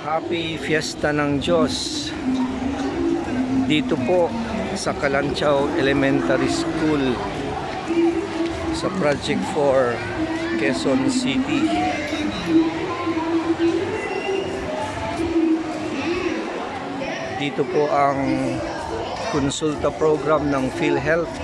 Happy Fiesta ng Diyos. Dito po sa Kalanchaw Elementary School sa Project 4 Quezon City. Dito po ang konsulta program ng PhilHealth.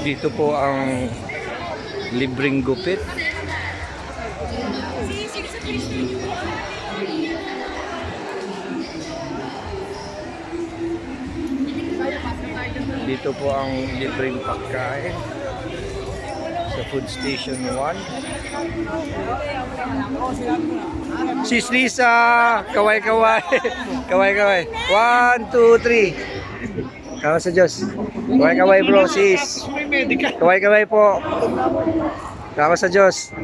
Dito po ang libreng gupit. Dito po ang libreng pagkain sa food station 1. Sis Lisa, kaway kaway. kaway kaway. 1 2 3. Kawa sa Diyos. Kaway kaway bro, sis. Kaway kaway po. Kawa sa Diyos.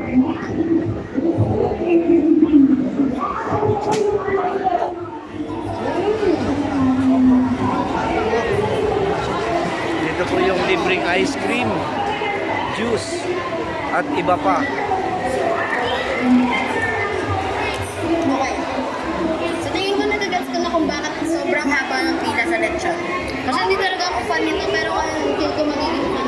Dito po yung libreng ice cream, juice, at iba pa. Okay. Sa tingin ko nagagals ko na kung bakit sobrang haba ng pila sa lechon. Kasi hindi talaga ako fan nito, pero kung feel ko magiging fan.